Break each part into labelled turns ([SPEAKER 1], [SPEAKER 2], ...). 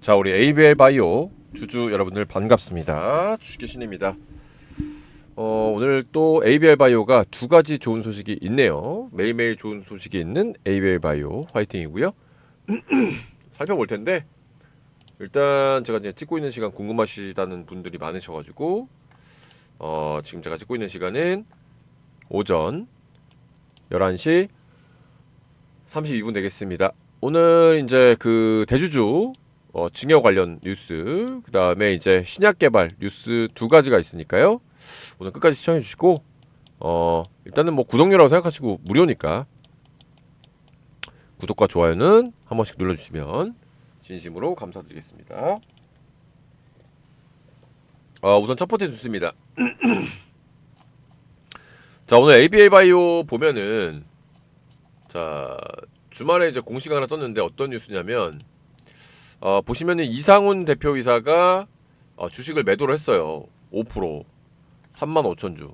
[SPEAKER 1] 자 우리 ABL 바이오 주주 여러분들 반갑습니다. 주식의 신입니다. 어, 오늘 또 ABL 바이오가 두 가지 좋은 소식이 있네요. 매일매일 좋은 소식이 있는 ABL 바이오 화이팅이고요. 살펴볼 텐데 일단 제가 이제 찍고 있는 시간 궁금하시다는 분들이 많으셔가지고 어, 지금 제가 찍고 있는 시간은 오전 11시 32분 되겠습니다. 오늘 이제 그 대주주 어, 증여 관련 뉴스 그 다음에 이제 신약 개발 뉴스 두 가지가 있으니까요. 오늘 끝까지 시청해 주시고 어 일단은 뭐 구독료라고 생각하시고 무료니까 구독과 좋아요는 한 번씩 눌러주시면 진심으로 감사드리겠습니다. 어, 우선 첫 번째 뉴스입니다. 자 오늘 ABA 바이오 보면은 자 주말에 이제 공시가 하나 떴는데 어떤 뉴스냐면 어, 보시면은 이상훈 대표이사가 어, 주식을 매도를 했어요. 5% 3만 5천 주.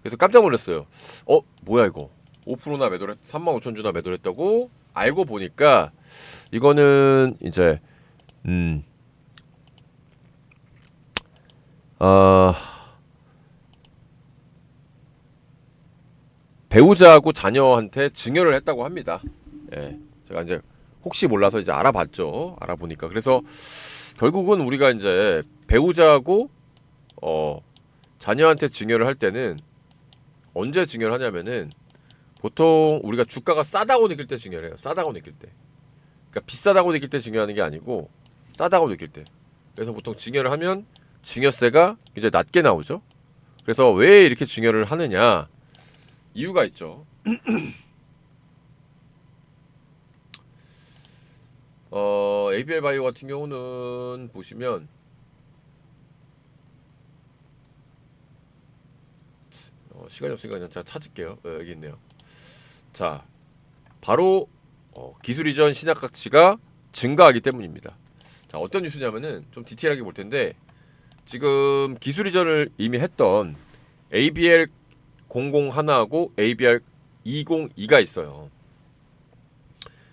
[SPEAKER 1] 그래서 깜짝 놀랐어요. 어 뭐야 이거? 5%나 매도를 했, 3만 5천 주나 매도를 했다고 알고 보니까 이거는 이제 음. 아 배우자하고 자녀한테 증여를 했다고 합니다. 예. 제가 이제 혹시 몰라서 이제 알아봤죠. 알아보니까 그래서 결국은 우리가 이제 배우자하고 어 자녀한테 증여를 할 때는 언제 증여를 하냐면은 보통 우리가 주가가 싸다고 느낄 때 증여를 해요. 싸다고 느낄 때. 그러니까 비싸다고 느낄 때 증여하는 게 아니고 싸다고 느낄 때. 그래서 보통 증여를 하면 증여세가 이제 낮게 나오죠. 그래서 왜 이렇게 증여를 하느냐 이유가 있죠. 어, ABL 바이오 같은 경우는 보시면 어, 시간이 없으니까 그냥 제가 찾을게요. 어, 여기 있네요. 자, 바로 어, 기술 이전 신약 가치가 증가하기 때문입니다. 자, 어떤 뉴스냐면은 좀 디테일하게 볼 텐데 지금 기술 이전을 이미 했던 ABL 001하고 ABR 202가 있어요.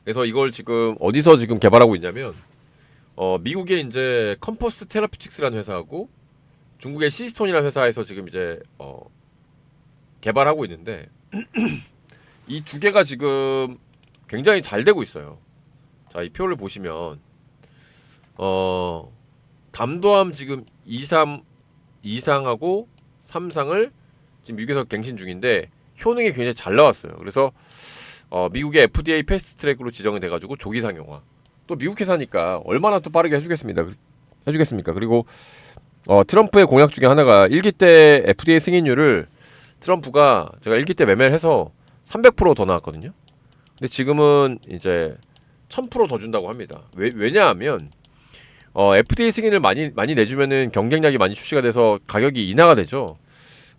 [SPEAKER 1] 그래서 이걸 지금 어디서 지금 개발하고 있냐면 어, 미국의 이제 컴포스 테라피틱스라는 회사하고 중국의 시스톤이라는 회사에서 지금 이제 어, 개발하고 있는데 이 두 개가 지금 굉장히 잘 되고 있어요. 자, 이 표를 보시면 어, 담도함 지금 23 이상하고 3상을 지금 미국에서 갱신 중인데 효능이 굉장히 잘 나왔어요. 그래서 어, 미국의 FDA 패스트 트랙으로 지정이 돼가지고 조기 상용화. 또 미국 회사니까 얼마나 또 빠르게 해주겠습니다. 해주겠습니까? 그리고 어, 트럼프의 공약 중에 하나가 1기 때 FDA 승인율을 트럼프가 제가 1기 때 매매를 해서 300%더 나왔거든요. 근데 지금은 이제 1000%더 준다고 합니다. 왜, 왜냐하면 어, FDA 승인을 많이 많이 내주면은 경쟁력이 많이 출시가 돼서 가격이 인하가 되죠.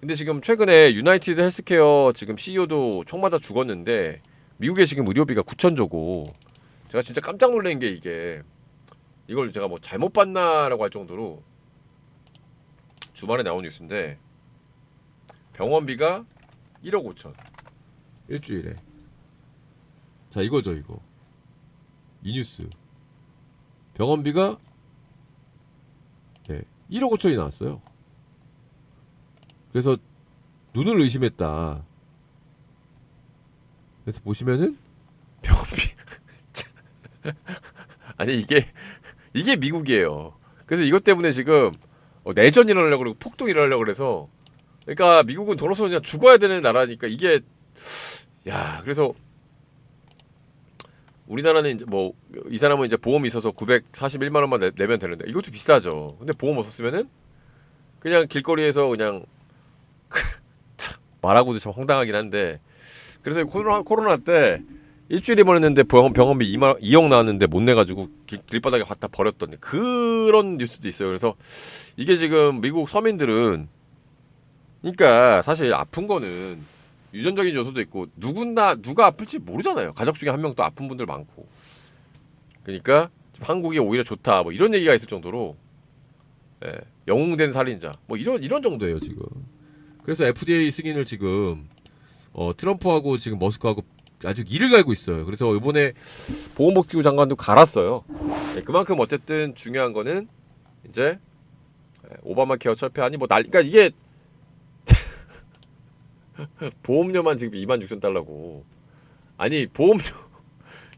[SPEAKER 1] 근데 지금 최근에 유나이티드 헬스케어 지금 CEO도 총 맞아 죽었는데 미국에 지금 의료비가 9천조고 제가 진짜 깜짝 놀란 게 이게 이걸 제가 뭐 잘못 봤나라고 할 정도로 주말에 나온 뉴스인데 병원비가 1억 5천. 일주일에. 자 이거죠 이거. 이 뉴스. 병원비가 네, 1억 5천이 나왔어요. 그래서 눈을 의심했다. 그래서 보시면은 병원비 아니 이게 이게 미국이에요. 그래서 이것 때문에 지금 어, 내전 일어나려고 그러고 폭동 일어나려고 그래서 그러니까 미국은 돌아서 그냥 죽어야 되는 나라니까 이게 야 그래서 우리나라는 이제 뭐 이 사람은 이제 보험이 있어서 941만 원만 내, 내면 되는데 이것도 비싸죠. 근데 보험 없었으면은 그냥 길거리에서 그냥 말하고도 참 황당하긴 한데 그래서 코로나 코로나 때 일주일에 보냈는데 병원 병원비 2만 2억 나왔는데 못 내가지고 길, 길바닥에 갖다 버렸던 그런 뉴스도 있어요. 그래서 이게 지금 미국 서민들은 그러니까 사실 아픈 거는 유전적인 요소도 있고 누군나 누가 아플지 모르잖아요. 가족 중에 한 명 또 아픈 분들 많고 그러니까 한국이 오히려 좋다 뭐 이런 얘기가 있을 정도로 예, 영웅된 살인자 뭐 이런 이런 정도예요 지금. 그래서 FDA 승인을 지금 어, 트럼프하고 지금 머스크하고 아주 이를 갈고 있어요. 그래서 이번에 보건복지부 장관도 갈았어요. 네, 그만큼 어쨌든 중요한 거는 이제 예, 오바마 케어 철폐하니 뭐 날, 그러니까 이게 보험료만 지금 2만 6천 달러고 아니 보험료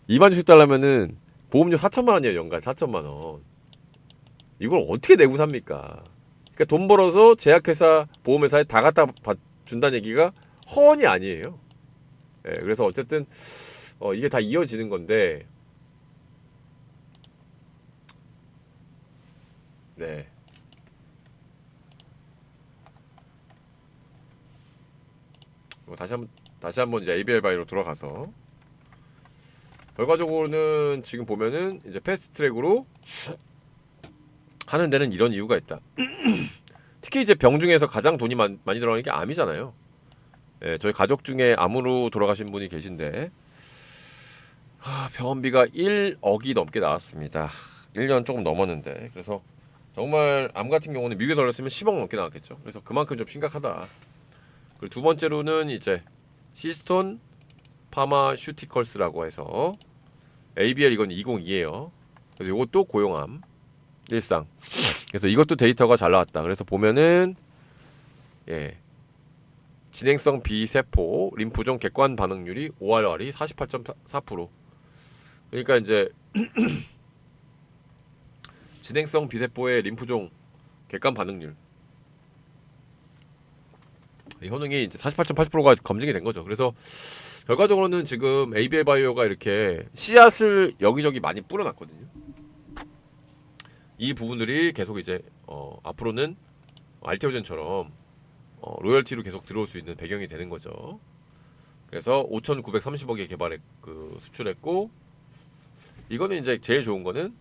[SPEAKER 1] 2만 6천 달러면은 보험료 4천만 원이에요 연간 4천만 원 이걸 어떻게 내고 삽니까? 그러니까 돈 벌어서 제약회사 보험회사에 다 갖다 받, 준다는 얘기가 허언이 아니에요. 예, 그래서 어쨌든 어, 이게 다 이어지는 건데 네. 뭐 다시 한번 다시 한번 이제 ABL 바이로 돌아가서 결과적으로는 지금 보면은 이제 패스트 트랙으로 하는 데는 이런 이유가 있다. 특히 이제 병 중에서 가장 돈이 많, 많이 들어가는 게 암이잖아요. 예, 저희 가족 중에 암으로 돌아가신 분이 계신데 하, 병원비가 1억이 넘게 나왔습니다. 1년 조금 넘었는데 그래서 정말 암 같은 경우는 미국에 돌렸으면 10억 넘게 나왔겠죠. 그래서 그만큼 좀 심각하다. 그리고 두 번째로는 이제 시스톤 파마슈티컬스라고 해서 ABL 이건 202예요. 그래서 이것도 고용암 일상. 그래서 이것도 데이터가 잘 나왔다. 그래서 보면은 예. 진행성 비세포 림프종 객관 반응률이 5RR이 48.4%. 그러니까 이제 진행성 비세포의 림프종 객관 반응률 이 효능이 이제 48.8%가 검증이 된 거죠. 그래서 결과적으로는 지금 ABL 바이오가 이렇게 씨앗을 여기저기 많이 뿌려놨거든요. 이 부분들이 계속 이제 어, 앞으로는 알테오젠처럼 어, 로열티로 계속 들어올 수 있는 배경이 되는 거죠. 그래서 5,930억에 개발했 그 수출했고 이거는 이제 제일 좋은 거는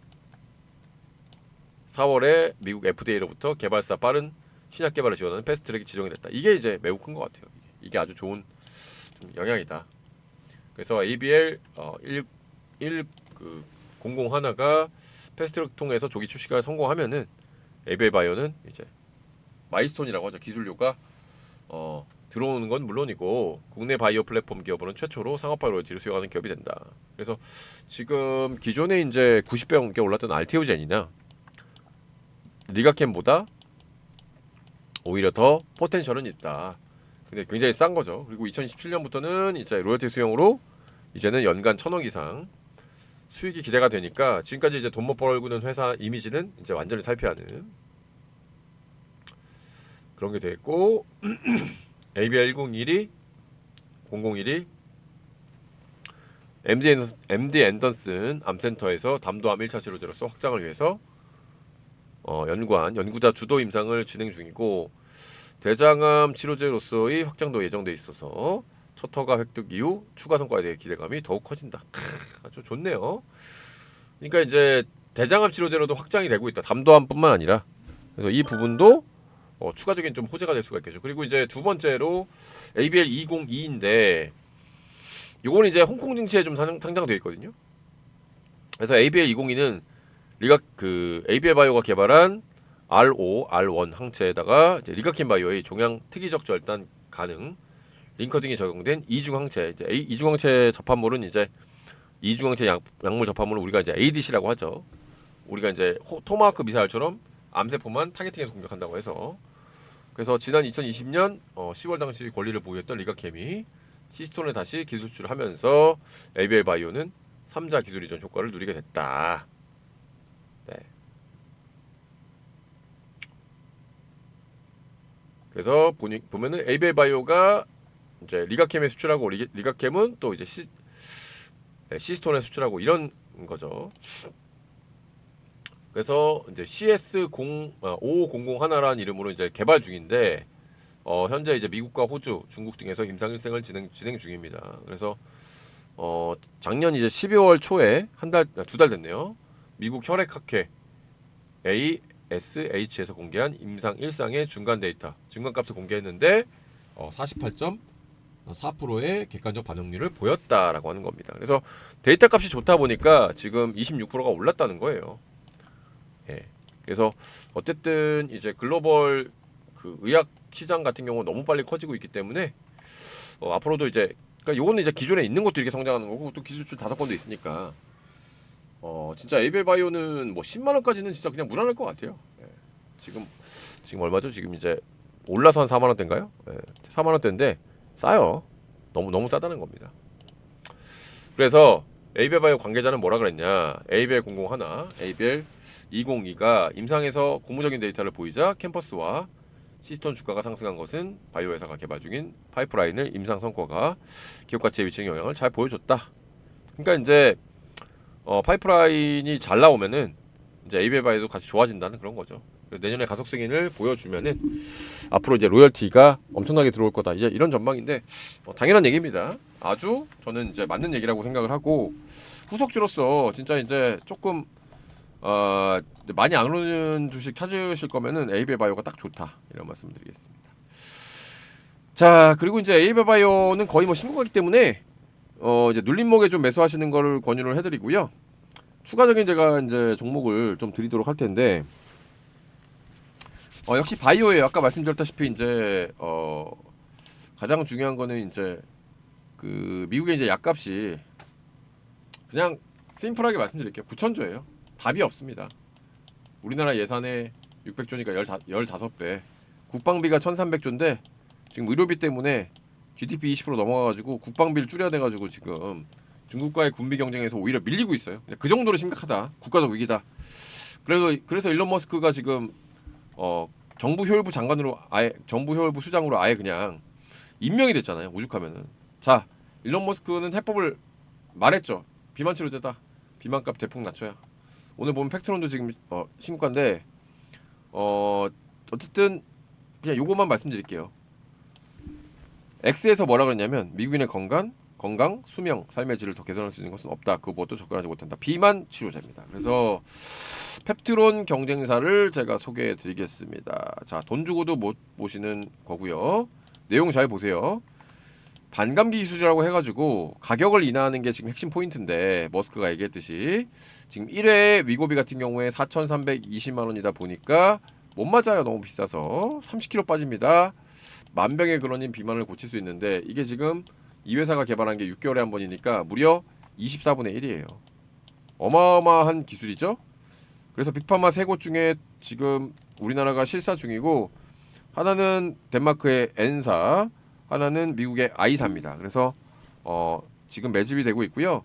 [SPEAKER 1] 4월에 미국 FDA로부터 개발사 빠른 신약 개발을 지원하는 패스트트랙이 지정이 됐다. 이게 이제 매우 큰 것 같아요. 이게, 아주 좋은 좀 영향이다. 그래서 ABL 어, 1, 1 그, 00 하나가 패스트트랙 통해서 조기 출시가 성공하면은 ABL 바이오는 이제 마이스톤이라고 하죠. 기술료가 어, 들어오는 건 물론이고 국내 바이오 플랫폼 기업으로는 최초로 상업화 로열티를 수용하는 기업이 된다. 그래서 지금 기존에 이제 90배 넘게 올랐던 알테오젠이나 리가캠보다 오히려 더 포텐셜은 있다. 근데 굉장히 싼 거죠. 그리고 2027년부터는 이제 로열티 수용으로 이제는 연간 천억 이상 수익이 기대가 되니까 지금까지 이제 돈 못 벌고는 회사 이미지는 이제 완전히 탈피하는 그런 게 됐고 ABR 101이 001이 MD, 앤, MD 앤던슨 암센터에서 담도암 1차 치료제로서 확장을 위해서 어, 연구한 연구자 주도 임상을 진행 중이고 대장암 치료제로서의 확장도 예정돼 있어서 첫 허가 획득 이후 추가 성과에 대해 기대감이 더욱 커진다. 크, 아주 좋네요. 그러니까 이제 대장암 치료제로도 확장이 되고 있다. 담도암뿐만 아니라 그래서 이 부분도 어, 추가적인 좀 호재가 될 수가 있겠죠. 그리고 이제 두 번째로 ABL 202인데 요거는 이제 홍콩 증시에 좀 상- 상장되어 있거든요. 그래서 ABL 202는 리가 그 ABL 바이오가 개발한 R5, R1 항체에다가 이제 리가킨 바이오의 종양 특이적 절단 가능 링커 등이 적용된 이중 항체 이제 이중 항체 접합물은 이제 이중 항체 약, 약물 접합물은 우리가 이제 ADC라고 하죠. 우리가 이제 호, 토마호크 미사일처럼 암세포만 타겟팅해서 공격한다고 해서 그래서 지난 2020년 어, 10월 당시 권리를 보유했던 리가캠이 시스톤에 다시 기술 수출을 하면서 ABL 바이오는 3자 기술 이전 효과를 누리게 됐다. 네. 그래서 보니, 보면은 ABL 바이오가 이제 리가캠에 수출하고 리, 리가캠은 또 이제 시, 네, 시스톤에 수출하고 이런 거죠. 그래서 이제 CS 0 아, 5500 하나라는 이름으로 이제 개발 중인데 어, 현재 이제 미국과 호주, 중국 등에서 임상 일생을 진행 진행 중입니다. 그래서 어, 작년 이제 12월 초에 한 달 두 달 됐네요. 미국 혈액학회 ASH에서 공개한 임상 일상의 중간 데이터, 중간값을 공개했는데 어, 48.4%의 객관적 반응률을 보였다라고 하는 겁니다. 그래서 데이터 값이 좋다 보니까 지금 26%가 올랐다는 거예요. 예. 그래서 어쨌든 이제 글로벌 그 의학 시장 같은 경우 는 너무 빨리 커지고 있기 때문에 어, 앞으로도 이제 그러니까 요거는 이제 기존에 있는 것도 이렇게 성장하는 거고 또 기술출 다섯 건도 있으니까 어 진짜 에이벨 바이오는 뭐 10만 원까지는 진짜 그냥 무난할 것 같아요. 예. 지금 지금 얼마죠? 지금 이제 올라서 한 4만 원대인가요? 예. 4만 원대인데 싸요. 너무 너무 싸다는 겁니다. 그래서 에이벨 바이오 관계자는 뭐라 그랬냐? 에이벨 001, 에이벨 202가 임상에서 고무적인 데이터를 보이자 캠퍼스와 시스톤 주가가 상승한 것은 바이오 회사가 개발 중인 파이프라인을 임상 성과가 기업 가치에 미치는 영향을 잘 보여줬다. 그러니까 이제 어, 파이프라인이 잘 나오면은 이제 에이벨 바이오도 같이 좋아진다는 그런 거죠. 내년에 가속 승인을 보여주면은 앞으로 이제 로열티가 엄청나게 들어올 거다. 이제 이런 전망인데 어, 당연한 얘기입니다. 아주 저는 이제 맞는 얘기라고 생각을 하고 후속주로서 진짜 이제 조금 어, 많이 안 오르는 주식 찾으실 거면은 에이벨 바이오가 딱 좋다 이런 말씀드리겠습니다. 자 그리고 이제 에이벨 바이오는 거의 뭐 신고가기 때문에 어 이제 눌림목에 좀 매수하시는 거를 권유를 해드리고요. 추가적인 제가 이제 종목을 좀 드리도록 할 텐데 어 역시 바이오예요. 아까 말씀드렸다시피 이제 어 가장 중요한 거는 이제 그 미국의 이제 약값이 그냥 심플하게 말씀드릴게요. 9천조예요. 답이 없습니다. 우리나라 예산의 600조니까 15배. 국방비가 1,300조인데 지금 의료비 때문에 GDP 20% 넘어가가지고 국방비를 줄여야 돼가지고 지금 중국과의 군비 경쟁에서 오히려 밀리고 있어요. 그 정도로 심각하다. 국가적 위기다. 그래서 그래서 일론 머스크가 지금 어 정부 효율부 장관으로 아예 정부 효율부 수장으로 아예 그냥 임명이 됐잖아요. 오죽하면은 자 일론 머스크는 해법을 말했죠. 비만 치료제다. 비만값 대폭 낮춰야. 오늘 보면 팩트론도 지금 어, 신고가인데 어 어쨌든 그냥 요것만 말씀드릴게요. X에서 뭐라 그랬냐면 미국인의 건강, 건강, 수명, 삶의 질을 더 개선할 수 있는 것은 없다. 그 무엇도 접근하지 못한다. 비만 치료제입니다. 그래서 펩트론 경쟁사를 제가 소개해 드리겠습니다. 자, 돈 주고도 못 보시는 거고요. 내용 잘 보세요. 반감기 기술이라고 해가지고 가격을 인하하는 게 지금 핵심 포인트인데 머스크가 얘기했듯이 지금 1회 위고비 같은 경우에 4,320만 원이다 보니까 못 맞아요. 너무 비싸서 30kg 빠집니다. 만병의 근원인 비만을 고칠 수 있는데 이게 지금 이 회사가 개발한 게 6개월에 한 번이니까 무려 24분의 1이에요. 어마어마한 기술이죠. 그래서 빅파마 세 곳 중에 지금 우리나라가 실사 중이고 하나는 덴마크의 N사, 하나는 미국의 I사입니다. 그래서 어, 지금 매집이 되고 있고요.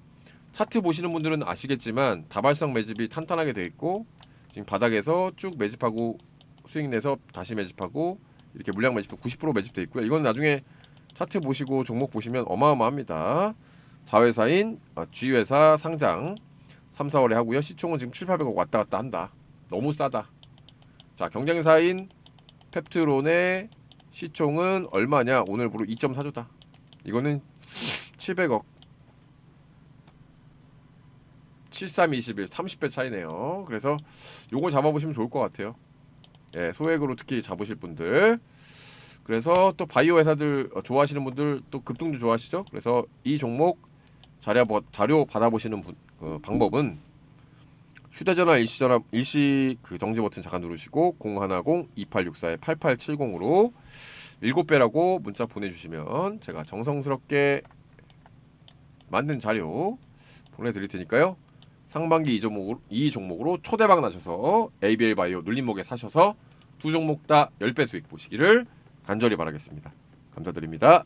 [SPEAKER 1] 차트 보시는 분들은 아시겠지만 다발성 매집이 탄탄하게 돼 있고 지금 바닥에서 쭉 매집하고 수익 내서 다시 매집하고 이렇게 물량 매집도 90% 매집돼 있고요. 이건 나중에 차트 보시고 종목 보시면 어마어마합니다. 자회사인 어, G회사 상장 3, 4월에 하고요. 시총은 지금 7, 800억 왔다 갔다 한다. 너무 싸다. 자, 경쟁사인 펩트론의 시총은 얼마냐? 오늘부로 2.4조다. 이거는 700억. 7321 30배 차이네요. 그래서 요거 잡아보시면 좋을 것 같아요. 예, 소액으로 특히 잡으실 분들. 그래서 또 바이오 회사들 어, 좋아하시는 분들 또 급등도 좋아하시죠? 그래서 이 종목 자료 자료 받아보시는 분, 그 방법은 휴대전화 일시 전화 일시 그 정지 버튼 잠깐 누르시고 010 2864에 8870으로 7배라고 문자 보내주시면 제가 정성스럽게 만든 자료 보내드릴 테니까요. 상반기 이 종목으로, 이 종목으로 초대박 나셔서 ABL 바이오 눌림목에 사셔서 두 종목 다 10배 수익 보시기를 간절히 바라겠습니다. 감사드립니다.